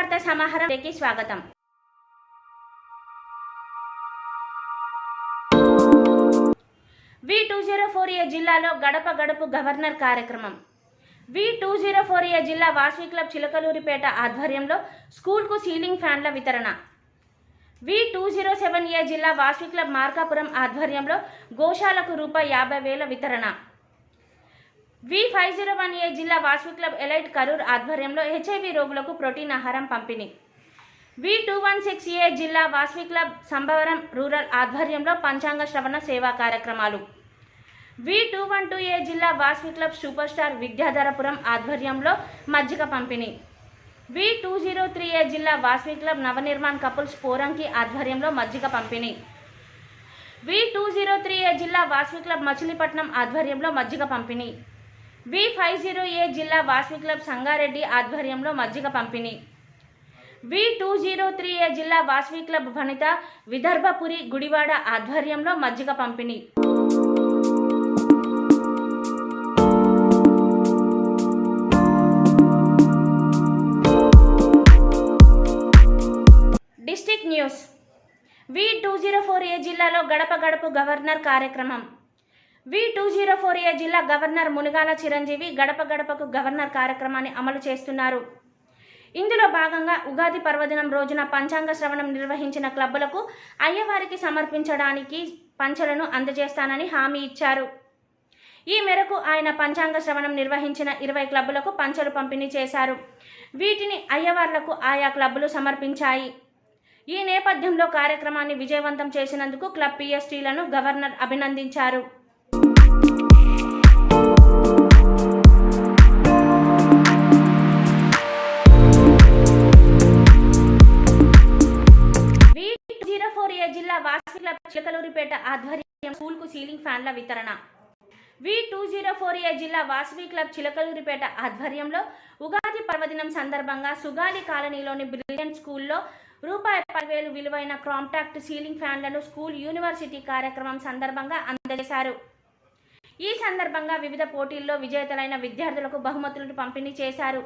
వార్త సమాహారంకి స్వాగతం. V two zero four A జిల్లాలో గడప గడపు గవర్నర్ కార్యక్రమం. V two zero four A జిల్లా వాసవి క్లబ్ చిలకలూరిపేట ఆధ్వర్యంలో స్కూల్కు సీలింగ్ ఫ్యాన్ల వితరణ. V two zero seven A జిల్లా వాసవి క్లబ్ మార్కాపురం ఆధ్వర్యంలో గోశాలకు రూపాయి యాభై వేల వితరణ. V five zero one A జిల్లా వాసవి క్లబ్ ఎలైట్ కరూర్ ఆధ్వర్యంలో హెచ్ఐవి రోగులకు ప్రోటీన్ ఆహారం పంపిణీ. V two one six A జిల్లా వాసవి క్లబ్ సంభవరం రూరల్ ఆధ్వర్యంలో పంచాంగ శ్రవణ సేవా కార్యక్రమాలు. V two one two A జిల్లా Vasavi club super star Vidyadharapuram ఆధ్వర్యంలో మజ్జిగ పంపిణీ. V two zero three A జిల్లా వాసవి క్లబ్ నవనిర్మాణ్ కపుల్స్ పోరంకి ఆధ్వర్యంలో మజ్జిగ పంపిణీ. V two zero three A జిల్లా వాసవి క్లబ్ మచిలీపట్నం ఆధ్వర్యంలో మజ్జిగ పంపిణీ. వి ఫైవ్ జీరో ఏ జిల్లా వాసవి క్లబ్ సంగారెడ్డి ఆధ్వర్యంలో మజ్జిగ పంపిణీ. V two zero three A జిల్లా వాసవి క్లబ్ వనిత విదర్భపురి గుడివాడ ఆధ్వర్యంలో మజ్జిగ పంపిణీ. District news. V two zero four A జిల్లాలో గడప గడపు గవర్నర్ కార్యక్రమం. V two zero four A జిల్లా గవర్నర్ మునిగాల చిరంజీవి గడప గడపకు గవర్నర్ కార్యక్రమాన్ని అమలు చేస్తున్నారు. ఇందులో భాగంగా ఉగాది పర్వదినం రోజున పంచాంగ శ్రవణం నిర్వహించిన క్లబ్బులకు అయ్యవారికి సమర్పించడానికి పంచలను అందజేస్తానని హామీ ఇచ్చారు. ఈ మేరకు ఆయన పంచాంగ శ్రవణం నిర్వహించిన ఇరవై క్లబ్బులకు పంచలు పంపిణీ చేశారు. వీటిని అయ్యవార్లకు ఆయా క్లబ్బులు సమర్పించాయి. ఈ నేపథ్యంలో కార్యక్రమాన్ని విజయవంతం చేసినందుకు క్లబ్ పిఎస్టీలను గవర్నర్ అభినందించారు. చిలకలూరిపేట ఆధ్వర్యం స్కూల్కు సీలింగ్ ఫ్యాన్ల వితరణ. V two zero four A జిల్లా వాసవి క్లబ్ చిలకలూరిపేట ఆధ్వర్యంలో ఉగాది పర్వదినం సందర్భంగా సుగాలి కాలనీలోని బ్రిలియంట్ స్కూల్లో రూపాయి పదివేలు విలువైన క్రాంటాక్ట్ సీలింగ్ ఫ్యాన్లను స్కూల్ యూనివర్సిటీ కార్యక్రమం సందర్భంగా అందజేశారు. ఈ సందర్భంగా వివిధ పోటీల్లో విజేతలైన విద్యార్థులకు బహుమతులను పంపిణీ చేశారు.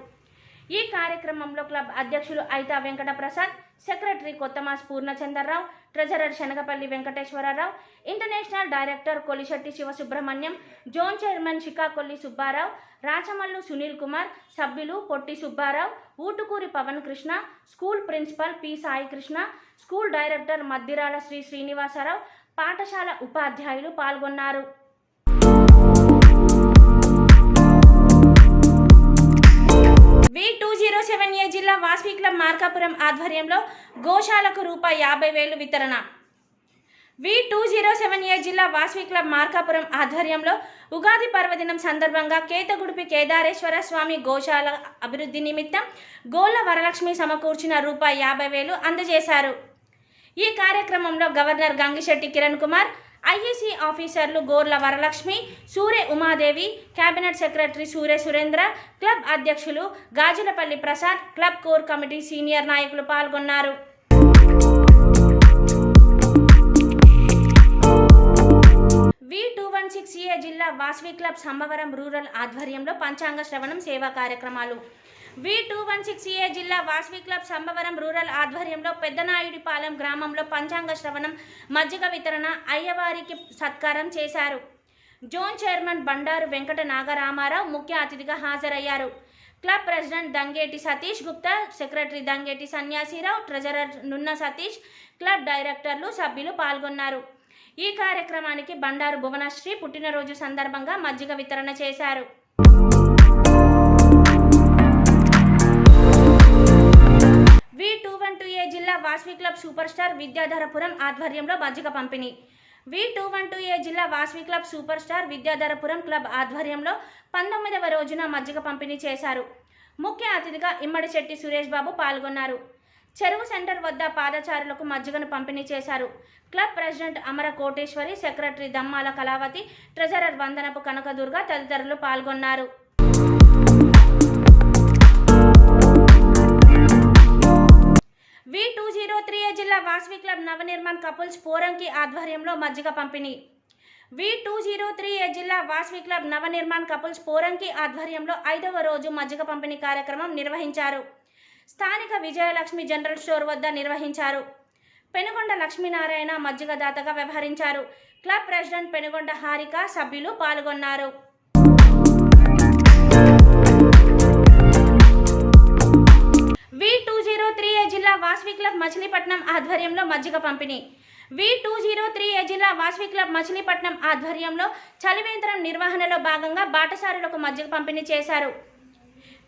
ఈ కార్యక్రమంలో క్లబ్ అధ్యక్షులు Aitha Venkata Prasad secretary Kothamas Purnachandrarao treasurer Shanagapalli Venkateswararao international director Kolisetti Sivasubrahmanyam zone chairman Shikakolli Subbarao Rachamallu Sunil Kumar సభ్యులు Potti Subbarao Utukuri Pavan Krishna school principal P Sai Krishna school director Maddirala Sri Srinivasarao పాఠశాల ఉపాధ్యాయులు పాల్గొన్నారు. V two zero seven A జిల్లా Vasavi club Markapuram ఆధ్వర్యంలో గోశాలకు రూపాయి యాభై వేలు వితరణ. V two zero seven A జిల్లా వాస్వి క్లబ్ మార్కాపురం ఆధ్వర్యంలో ఉగాది పర్వదినం సందర్భంగా కేతగుడిపి కేదారేశ్వర స్వామి గోశాల అభివృద్ధి నిమిత్తం గోల వరలక్ష్మి సమకూర్చిన రూపాయి యాభై వేలు అందజేశారు. ఈ కార్యక్రమంలో గవర్నర్ గంగిశెట్టి కిరణ్ కుమార్ ఐఏసీ ఆఫీసర్లు Gorla Varalakshmi Surya Umadevi cabinet secretary Surya Surendra club అధ్యక్షులు Gajulapalli Prasad club core committee senior నాయకులు పాల్గొన్నారు. V two one six A జిల్లా వాస్వి క్లబ్ సంభవరం రూరల్ ఆధ్వర్యంలో పంచాంగ శ్రవణం సేవా కార్యక్రమాలు. V two one six A జిల్లా వాస్వి క్లబ్ సంభవరం రూరల్ ఆధ్వర్యంలో పెద్దనాయుడిపాలెం గ్రామంలో పంచాంగ శ్రవణం మజ్జిగ వితరణ అయ్యవారికి సత్కారం చేశారు. జోన్ చైర్మన్ బండారు వెంకట నాగరామారావు ముఖ్య అతిథిగా హాజరయ్యారు. Club president Dangeti Satish Gupta secretary Dangeti Sanyasirao treasurer Nunna Satish club డైరెక్టర్లు సభ్యులు పాల్గొన్నారు. ఈ కార్యక్రమానికి బండారు భువనశ్రీ పుట్టినరోజు సందర్భంగా మజ్జిగ వితరణ చేశారు. Vasavi club super star Vidyadharapuram ఆధ్వర్యంలో మజ్జిగ పంపిణీ. V two one two A జిల్లా Vasavi club super star Vidyadharapuram club ఆధ్వర్యంలో పంతొమ్మిదవ రోజున మజ్జిగ పంపిణీ చేశారు. ముఖ్య అతిథిగా ఇమ్మడి శెట్టి సురేష్ బాబు పాల్గొన్నారు. చెరువు సెంటర్ వద్ద పాదచారులకు మజ్జిగను పంపిణీ చేశారు. Club president Amara Koteswari secretary Dammala Kalavathi treasurer Vandanapu Kanakadurga తదితరులు పాల్గొన్నారు. వాస్వి క్లబ్ నవనిర్మాణ్ కపుల్స్ పోరంకి ఆధ్వర్యంలో మజ్జిగ పంపిణీ. V two zero three A జిల్లా వాస్వి క్లబ్ నవనిర్మాణ్ కపుల్స్ పోరంకి ఆధ్వర్యంలో ఐదవ రోజు మజ్జిగ పంపిణీ కార్యక్రమం నిర్వహించారు. స్థానిక విజయలక్ష్మి జనరల్ స్టోర్ వద్ద నిర్వహించారు. పెనుగొండ లక్ష్మీనారాయణ మజ్జిగదాతగా వ్యవహరించారు. క్లబ్ ప్రెసిడెంట్ పెనుగొండ హారిక సభ్యులు పాల్గొన్నారు. ఆధ్వర్యంలో మజ్జిగ పంపిణీ. V two zero three A జిల్లా వాసవి క్లబ్ మచిలీపట్నం ఆధ్వర్యంలో చలివేంద్రం నిర్వహణలో భాగంగా బాటసారులకు మజ్జిగ పంపిణీ చేశారు.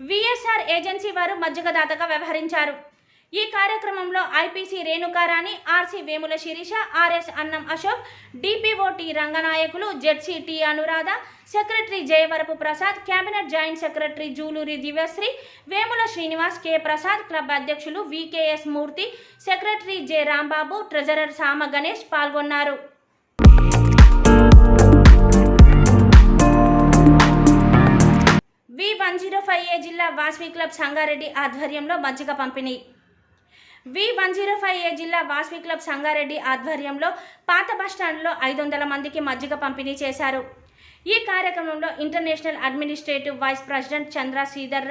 విఎస్ఆర్ ఏజెన్సీ వారు మజ్జిగదాతగా వ్యవహరించారు. ఈ కార్యక్రమంలో IPC Renukarani RC Vemula Sirisha RS Annam Ashok DPO T Ranganayakulu ZC T Anuradha secretary Jayavarapu Prasad cabinet joint secretary Juluri Divyasri Vemula Srinivas K Prasad club అధ్యక్షులు VKS Murthy secretary J Rambabu treasurer Sama Ganesh పాల్గొన్నారు. V one zero five A జిల్లా Vasavi club Sangareddy ఆధ్వర్యంలో మజ్జిగ పంపిణీ. V one zero five A జిల్లా Vasavi club Sangareddy ఆధ్వర్యంలో పాత బస్టాండ్లో ఐదు వందల మందికి మజ్జిగ పంపిణీ చేశారు. ఈ కార్యక్రమంలో international administrative vice president Chandra Sridhar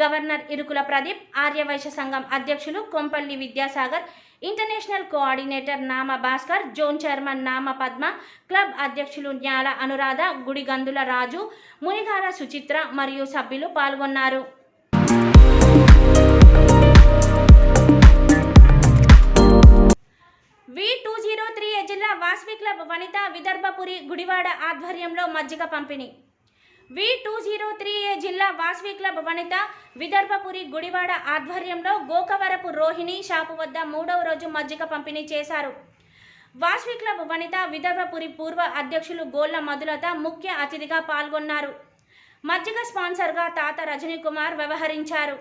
governor Irukula Pradeep Aryavaishya సంఘం అధ్యక్షులు కొంపల్లి విద్యాసాగర్ ఇంటర్నేషనల్ కోఆర్డినేటర్ నామ భాస్కర్ జోన్ చైర్మన్ నామ పద్మ క్లబ్ అధ్యక్షులు న్యాల అనురాధ గుడిగందుల రాజు మునిగార సుచిత్ర మరియు సభ్యులు పాల్గొన్నారు. వి టూ జీరో త్రీ జిల్లా వాస్వి క్లబ్ వనిత విదర్భపురి గుడివాడ ఆధ్వర్యంలో మజ్జిగ పంపిణీ. V two zero three A జిల్లా వాస్వి క్లబ్ వనిత విదర్భపురి గుడివాడ ఆధ్వర్యంలో గోకవరపు రోహిణి షాపు వద్ద మూడవ రోజు మజ్జిగ పంపిణీ చేశారు. వాస్వి క్లబ్ వనిత విదర్భపురి పూర్వ అధ్యక్షులు గోళ్ళ మధులత ముఖ్య అతిథిగా పాల్గొన్నారు. మజ్జిగ స్పాన్సర్గా తాత రజనీకుమార్ వ్యవహరించారు.